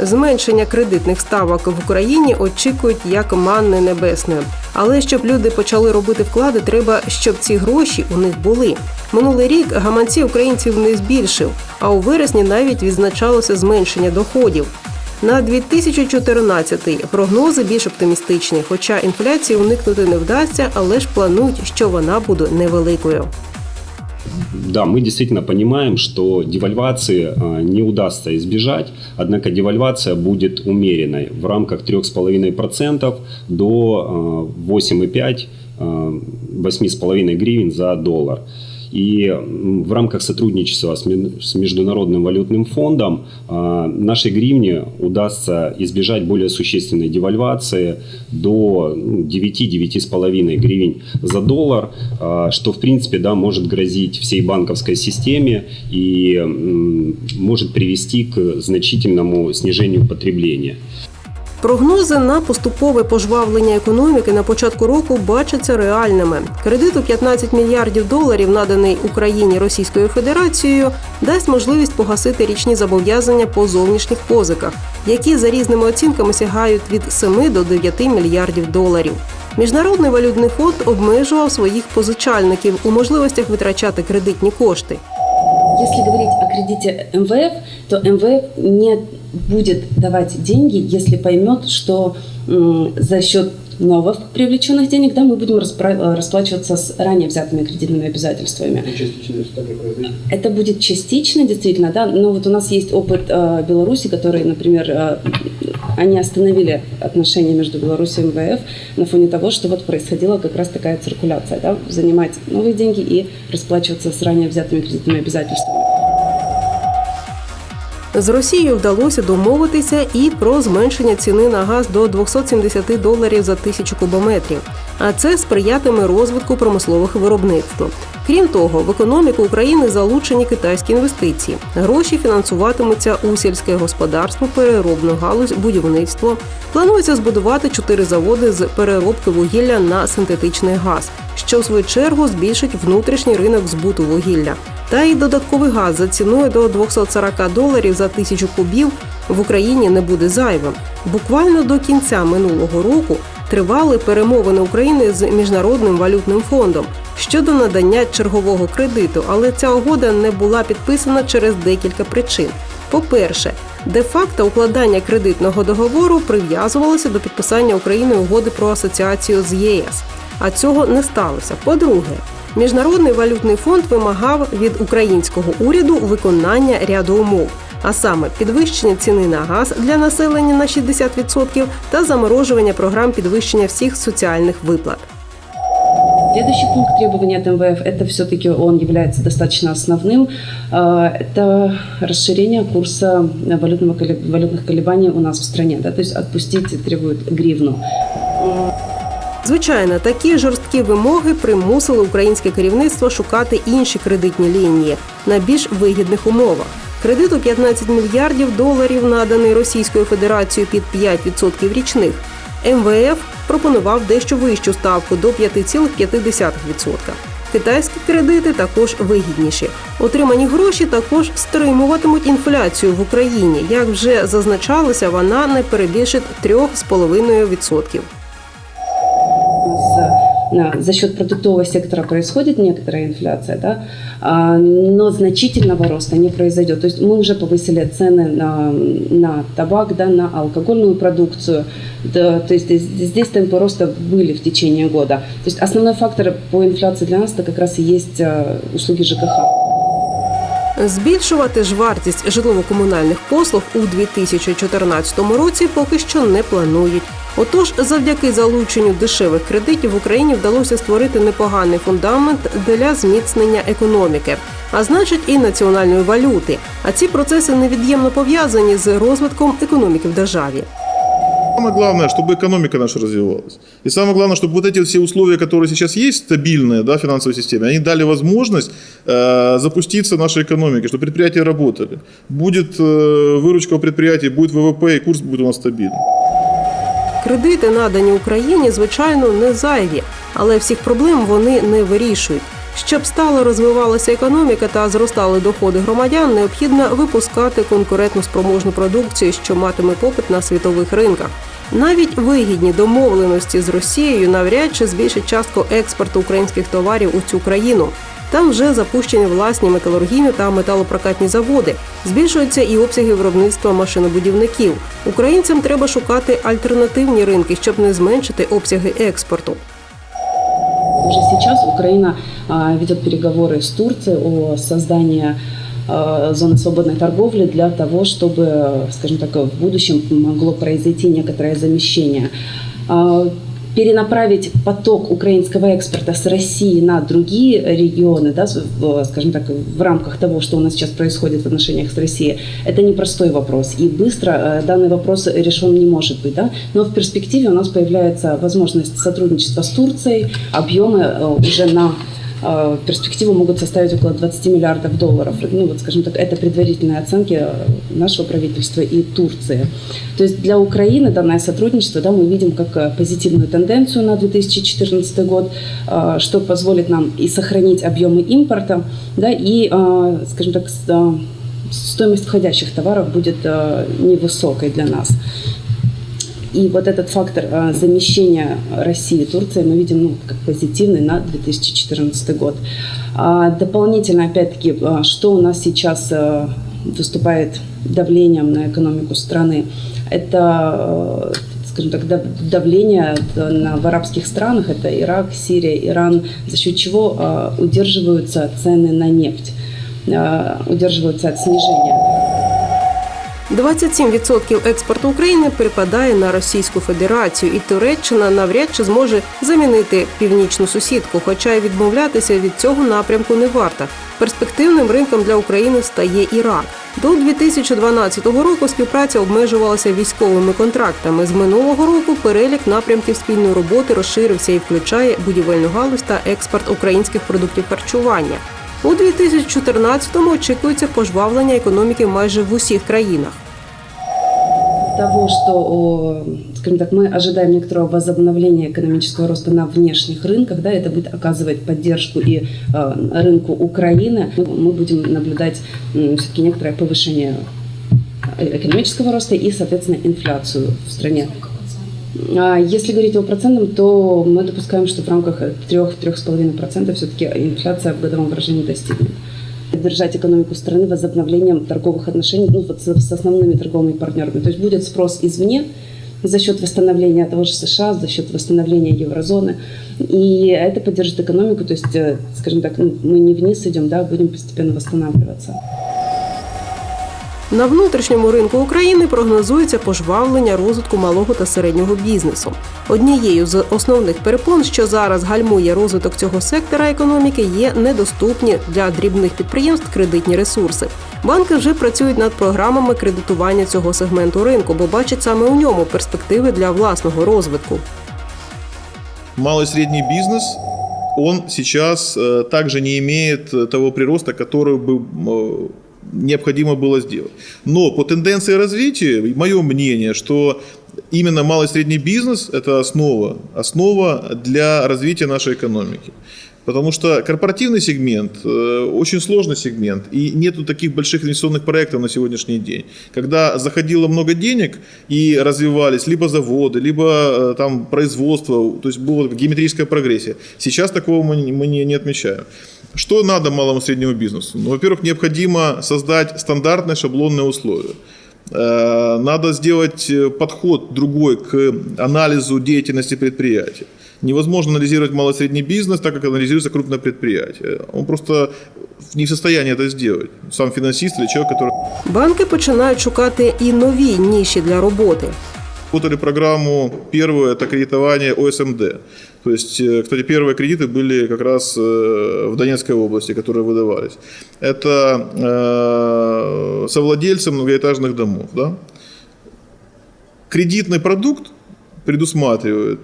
Зменшення кредитних ставок в Україні очікують як манни небесної. Але щоб люди почали робити вклади, треба, щоб ці гроші у них були. Минулий рік гаманці українців не збільшив, а у вересні навіть відзначалося зменшення доходів. На 2014 прогнози більш оптимістичні, хоча інфляції уникнути не вдасться, але ж планують, що вона буде невеликою. Да, мы действительно понимаем, что девальвации э, не удастся избежать, однако девальвация будет умеренной в рамках 3,5% до э, 8,5 э, 8,5 гривен за доллар. И в рамках сотрудничества с Международным валютным фондом э, нашей гривне удастся избежать более существенной девальвации до ну, 9-9,5 гривен за доллар, э, что в принципе да, может грозить всей банковской системе и может привести к значительному снижению потребления. Прогнози на поступове пожвавлення економіки на початку року бачаться реальними. Кредит у 15 мільярдів доларів, наданий Україні Російською Федерацією, дасть можливість погасити річні зобов'язання по зовнішніх позиках, які за різними оцінками сягають від 7 до 9 мільярдів доларів. Міжнародний валютний фонд обмежував своїх позичальників у можливостях витрачати кредитні кошти. Если говорить о кредите МВФ, то МВФ не будет давать деньги, если поймет, что за счет новых привлеченных денег да, мы будем распра- расплачиваться с ранее взятыми кредитными обязательствами. Это будет частично, действительно, да, но вот у нас есть опыт э, Беларуси, который, например, э, они остановили отношения между Беларусью и МВФ на фоне того, что вот происходила как раз такая циркуляция, да, занимать новые деньги и расплачиваться с ранее взятыми кредитными обязательствами. З Росією вдалося домовитися і про зменшення ціни на газ до 270 доларів за тисячу кубометрів. А це сприятиме розвитку промислових виробництв. Крім того, в економіку України залучені китайські інвестиції. Гроші фінансуватимуться у сільське господарство, переробну галузь, будівництво. Планується збудувати чотири заводи з переробки вугілля на синтетичний газ, що в свою чергу збільшить внутрішній ринок збуту вугілля. Та й додатковий газ за ціною до 240 доларів за тисячу кубів в Україні не буде зайвим. Буквально до кінця минулого року тривали перемовини України з міжнародним валютним фондом щодо надання чергового кредиту, але ця угода не була підписана через декілька причин. По-перше, де-факто укладання кредитного договору прив'язувалося до підписання Україною угоди про асоціацію з ЄС. А цього не сталося. По-друге, Міжнародний валютний фонд вимагав від українського уряду виконання ряду умов, а саме підвищення ціни на газ для населення на 60% та заморожування програм підвищення всіх соціальних виплат. Следующий пункт требования от МВФ, это все-таки он является достаточно основным, э, это расширение курса валютного, колеб- валютных колебаний у нас в стране, да, то есть отпустить требует гривну. Звичайно, такі жорсткі вимоги примусили українське керівництво шукати інші кредитні лінії на більш вигідних умовах. Кредит у 15 мільярдів доларів, наданий Російською Федерацією під 5% річних. МВФ пропонував дещо вищу ставку до 5,5%. Китайські кредити також вигідніші. Отримані гроші також стримуватимуть інфляцію в Україні. Як вже зазначалося, вона не перебільшить 3,5% У нас э, на- за счет продуктового сектора происходит некоторая инфляция, да, а, но значительного роста не произойдет. То есть мы уже повысили цены на, на табак, да, на алкогольную продукцию. Да, то есть здесь, здесь темпы роста были в течение года. То есть основной фактор по инфляции для нас это как раз и есть э, услуги ЖКХ. Збільшувати ж вартість житлово-комунальних послуг у 2014 році поки що не планують. Отож, завдяки залученню дешевих кредитів в Україні вдалося створити непоганий фундамент для зміцнення економіки, а значить і національної валюти. А ці процеси невід'ємно пов'язані з розвитком економіки в державі. Самое главное, чтобы экономика наша развивалась. И самое главное, чтобы вот эти все условия, которые сейчас есть, стабильные да, в финансовой системе, они дали возможность э, запуститься нашей экономике, чтобы предприятия работали. Будет э, выручка у предприятий, будет ВВП, и курс будет у нас стабильный. Кредити, надані Україні, звичайно, не зайві, але всіх проблем вони не вирішують. Щоб стало розвивалася економіка та зростали доходи громадян, необхідно випускати конкурентну спроможну продукцію, що матиме попит на світових ринках. Навіть вигідні домовленості з Росією навряд чи збільшать частку експорту українських товарів у цю країну. Там вже запущені власні металургійні та металопрокатні заводи. Збільшуються і обсяги виробництва машинобудівників. Українцям треба шукати альтернативні ринки, щоб не зменшити обсяги експорту. Уже сейчас Украина а, ведет переговоры с Турцией о создании а, зоны свободной торговли для того, чтобы, скажем так, в будущем могло произойти некоторое замещение. А, Перенаправить поток украинского экспорта с России на другие регионы, да, с- в, скажем так, в рамках того, что у нас сейчас происходит в отношениях с Россией, это непростой вопрос. И быстро э, данный вопрос решен не может быть. Да? Но в перспективе у нас появляется возможность сотрудничества с Турцией. Объемы э, уже на э, перспективу могут составить около 20 миллиардов долларов. Ну, вот, скажем так, это предварительные оценки э, нашего правительства и Турции. То есть для Украины данное сотрудничество да, мы видим как э, позитивную тенденцию на 2014 год, э, что позволит нам и сохранить объемы импорта, да, и, э, скажем так, с- э, стоимость входящих товаров будет э, невысокой для нас. И вот этот фактор э, замещения России и Турции мы видим ну, как позитивный на 2014 год. А дополнительно, опять-таки, э, что у нас сейчас э, выступает давлением на экономику страны, это, скажем так, дав- давление на, в арабских странах, это Ирак, Сирия, Иран, за счет чего удерживаются цены на нефть, удерживаются от снижения. 27% експорту України припадає на Російську Федерацію, і Туреччина навряд чи зможе замінити північну сусідку, хоча й відмовлятися від цього напрямку не варто. Перспективним ринком для України стає Ірак. До 2012 року співпраця обмежувалася військовими контрактами. З минулого року перелік напрямків спільної роботи розширився і включає будівельну галузь та експорт українських продуктів харчування. У 2014-му очікується пожвавлення економіки майже в усіх країнах. того, что, о, скажем так, мы ожидаем некоторого возобновления экономического роста на внешних рынках, да, это будет оказывать поддержку и э, рынку Украины, мы, мы будем наблюдать все-таки некоторое повышение э, экономического роста и, соответственно, инфляцию в стране. А Если говорить о процентном, то мы допускаем, что в рамках 3-3,5% все-таки инфляция в годовом выражении достигнет. Поддержать экономику страны возобновлением торговых отношений ну, вот с, основными торговыми партнерами. То есть будет спрос извне за счет восстановления того же США, за счет восстановления еврозоны. И это поддержит экономику. То есть, э, скажем так, ну, мы не вниз идем, да, а будем постепенно восстанавливаться. На внутрішньому ринку України прогнозується пожвавлення розвитку малого та середнього бізнесу. Однією з основних перепон, що зараз гальмує розвиток цього сектора економіки, є недоступні для дрібних підприємств кредитні ресурси. Банки вже працюють над програмами кредитування цього сегменту ринку, бо бачать саме у ньому перспективи для власного розвитку. Малый и средний бизнес, он сейчас э, также не имеет э, того прироста, который бы э, необходимо было сделать. Но по тенденции развития, мое мнение, что именно малый и средний бизнес – это основа, основа для развития нашей экономики. Потому что корпоративный сегмент э, очень сложный сегмент, и нету таких больших инвестиционных проектов на сегодняшний день. Когда заходило много денег и развивались либо заводы, либо э, там производство, то есть была геометрическая прогрессия. Сейчас такого мы, мы не, не отмечаем. Что надо малому и среднему бизнесу? Ну, во-первых, необходимо создать стандартные шаблонные условия. Э, Надо сделать подход другой к анализу деятельности предприятия. Невозможно анализировать малый и средний бизнес, так как анализируется крупное предприятие. Он просто не в состоянии это сделать. Сам финансист или человек, который Банки починають шукати і нові ніші для роботи. Работали программу первую, это кредитование ОСМД. То есть, э, кстати, первые кредиты были как раз э, в Донецкой области, которые выдавались. Это э, совладельцам многоэтажных домов. Да? Кредитный продукт предусматривает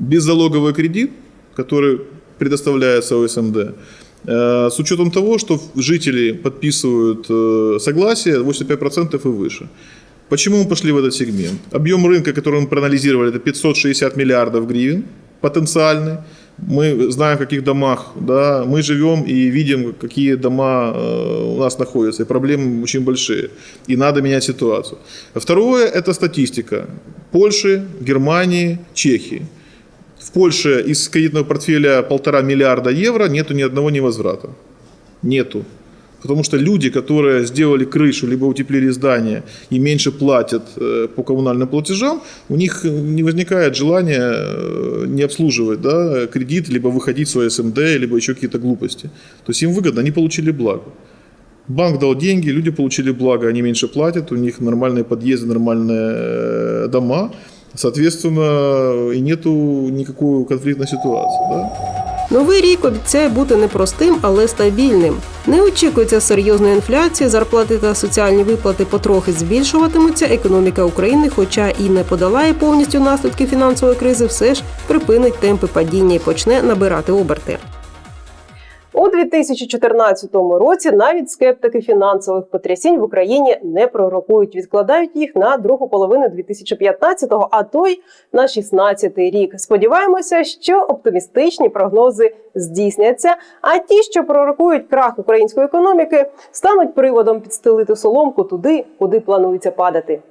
беззалоговый кредит, который предоставляется ОСМД, э, с учетом того, что жители подписывают э, согласие 85% и выше. Почему мы пошли в этот сегмент? Объем рынка, который мы проанализировали, это 560 миллиардов гривен потенциальный. Мы знаем, в каких домах да, мы живем и видим, какие дома э, у нас находятся. И проблемы очень большие. И надо менять ситуацию. Второе – это статистика. Польши, Германии, Чехии. В Польше из кредитного портфеля полтора миллиарда евро нету ни одного невозврата. Нету. Потому что люди, которые сделали крышу, либо утеплили здание и меньше платят э, по коммунальным платежам, у них не возникает желания э, не обслуживать да, кредит, либо выходить в свой СМД, либо еще какие-то глупости. То есть им выгодно, они получили благо. Банк дал деньги, люди получили благо, они меньше платят, у них нормальные подъезды, нормальные э, дома. Соответственно, и нету никакой конфликтной ситуации. Да? Новий рік обіцяє бути непростим, але стабільним. Не очікується серйозної інфляції, зарплати та соціальні виплати потрохи збільшуватимуться. Економіка України, хоча і не подолає повністю наслідки фінансової кризи, все ж припинить темпи падіння і почне набирати оберти. У 2014 році навіть скептики фінансових потрясінь в Україні не пророкують, відкладають їх на другу половину 2015-го, а то й на 16-й рік. Сподіваємося, що оптимістичні прогнози здійсняться. А ті, що пророкують крах української економіки, стануть приводом підстелити соломку туди, куди планується падати.